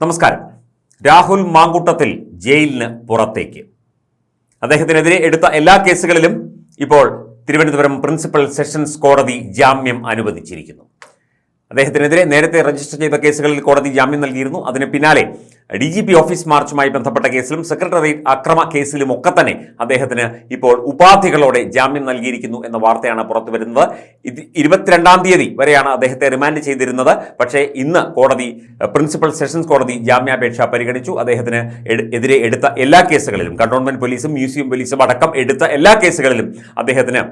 നമസ്കാരം. രാഹുൽ മാങ്കൂട്ടത്തിൽ ജയിലിന് പുറത്തേക്ക്. അദ്ദേഹത്തിനെതിരെ എടുത്ത എല്ലാ കേസുകളിലും ഇപ്പോൾ തിരുവനന്തപുരം പ്രിൻസിപ്പൽ സെഷൻസ് കോടതി ജാമ്യം അനുവദിച്ചിരിക്കുന്നു. അദ്ദേഹത്തിനെതിരെ നേരത്തെ രജിസ്റ്റർ ചെയ്ത കേസുകളിൽ കോടതി ജാമ്യം നൽകിയിരുന്നു. അതിന് പിന്നാലെ ഡി ജി പി ഓഫീസ് മാർച്ചുമായി ബന്ധപ്പെട്ട കേസിലും സെക്രട്ടേറിയറ്റ് അക്രമ കേസിലും ഒക്കെ തന്നെ അദ്ദേഹത്തിന് ഇപ്പോൾ ഉപാധികളോടെ ജാമ്യം നൽകിയിരിക്കുന്നു എന്ന വാർത്തയാണ് പുറത്തു വരുന്നത്. ഇരുപത്തിരണ്ടാം തീയതി വരെയാണ് അദ്ദേഹത്തെ റിമാൻഡ് ചെയ്തിരുന്നത്. പക്ഷേ ഇന്ന് കോടതി പ്രിൻസിപ്പൽ സെഷൻസ് കോടതി ജാമ്യാപേക്ഷ പരിഗണിച്ചു. അദ്ദേഹത്തിന് എതിരെ എടുത്ത എല്ലാ കേസുകളിലും കണ്ടോൺമെന്റ് പോലീസും മ്യൂസിയം പോലീസും അടക്കം എടുത്ത എല്ലാ കേസുകളിലും അദ്ദേഹത്തിന്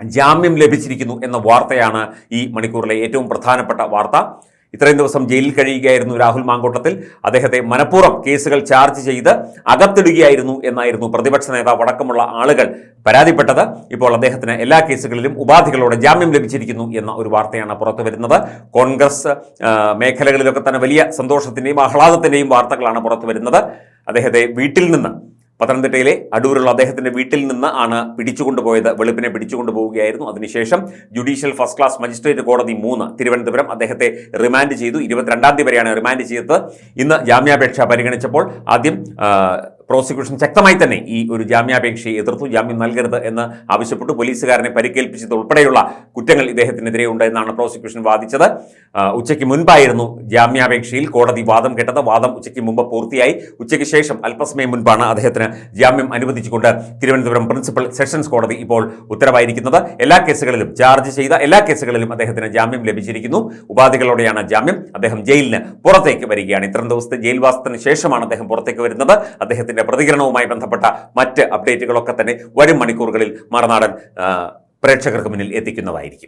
ജാമ്യം ലഭിച്ചിരിക്കുന്നു എന്ന വാർത്തയാണ് ഈ മണിക്കൂറിലെ ഏറ്റവും പ്രധാനപ്പെട്ട വാർത്ത. ഇത്രയും ദിവസം ജയിലിൽ കഴിയുകയായിരുന്നു രാഹുൽ മാങ്കോട്ടത്തിൽ. അദ്ദേഹത്തെ മനഃപൂർവം കേസുകൾ ചാർജ് ചെയ്ത് അകത്തിടുകയായിരുന്നു എന്നായിരുന്നു പ്രതിപക്ഷ നേതാവ് അടക്കമുള്ള ആളുകൾ പരാതിപ്പെട്ടത്. ഇപ്പോൾ അദ്ദേഹത്തിന് എല്ലാ കേസുകളിലും ഉപാധികളോടെ ജാമ്യം ലഭിച്ചിരിക്കുന്നു എന്ന ഒരു വാർത്തയാണ് പുറത്തു വരുന്നത്. കോൺഗ്രസ് മേഖലകളിലൊക്കെ തന്നെ വലിയ സന്തോഷത്തിന്റെയും ആഹ്ലാദത്തിന്റെയും വാർത്തകളാണ് പുറത്തു വരുന്നത്. അദ്ദേഹത്തെ വീട്ടിൽ നിന്ന് പത്തനംതിട്ടയിലെ അടൂരുള്ള അദ്ദേഹത്തിന്റെ വീട്ടിൽ നിന്ന് ആണ് പിടിച്ചുകൊണ്ടുപോയത്. വെളുപ്പിനെ പിടിച്ചുകൊണ്ടുപോവുകയായിരുന്നു. അതിനുശേഷം ജുഡീഷ്യൽ ഫസ്റ്റ് ക്ലാസ് മജിസ്ട്രേറ്റ് കോടതി മൂന്ന് തിരുവനന്തപുരം അദ്ദേഹത്തെ റിമാൻഡ് ചെയ്തു. ഇരുപത്തിരണ്ടാം തീയതി വരെയാണ് റിമാൻഡ് ചെയ്തത്. ഇന്ന് ജാമ്യാപേക്ഷ പരിഗണിച്ചപ്പോൾ ആദ്യം പ്രോസിക്യൂഷൻ ശക്തമായി തന്നെ ഈ ഒരു ജാമ്യാപേക്ഷയെ എതിർത്തു. ജാമ്യം നൽകരുത് എന്ന് ആവശ്യപ്പെട്ടു പോലീസുകാരനെ പരിക്കേൽപ്പിച്ചത് ഉൾപ്പെടെയുള്ള കുറ്റങ്ങൾ ഇദ്ദേഹത്തിനെതിരെ ഉണ്ട് എന്നാണ് പ്രോസിക്യൂഷൻ വാദിച്ചത്. ഉച്ചയ്ക്ക് മുൻപായിരുന്നു ജാമ്യാപേക്ഷയിൽ കോടതി വാദം കേട്ടത്. വാദം ഉച്ചയ്ക്ക് മുമ്പ് പൂർത്തിയായി. ഉച്ചയ്ക്ക് ശേഷം അല്പസമയം മുൻപാണ് അദ്ദേഹത്തിന് ജാമ്യം അനുവദിച്ചുകൊണ്ട് തിരുവനന്തപുരം പ്രിൻസിപ്പൽ സെഷൻസ് കോടതി ഇപ്പോൾ ഉത്തരവായിരിക്കുന്നത്. എല്ലാ കേസുകളിലും ചാർജ് ചെയ്ത എല്ലാ കേസുകളിലും അദ്ദേഹത്തിന് ജാമ്യം ലഭിച്ചിരിക്കുന്നു. ഉപാധികളോടെയാണ് ജാമ്യം. അദ്ദേഹം ജയിലിന് പുറത്തേക്ക് വരികയാണ്. ഇത്രയും ദിവസത്തെ ജയിൽവാസത്തിന് ശേഷമാണ് അദ്ദേഹം പുറത്തേക്ക് വരുന്നത്. അദ്ദേഹത്തിന്റെ പ്രതികരണവുമായി ബന്ധപ്പെട്ട മറ്റ് അപ്ഡേറ്റുകളൊക്കെ തന്നെ വരും മണിക്കൂറുകളിൽ മറുനാടൻ പ്രേക്ഷകർക്ക് മുന്നിൽ എത്തിക്കുന്നതായിരിക്കും.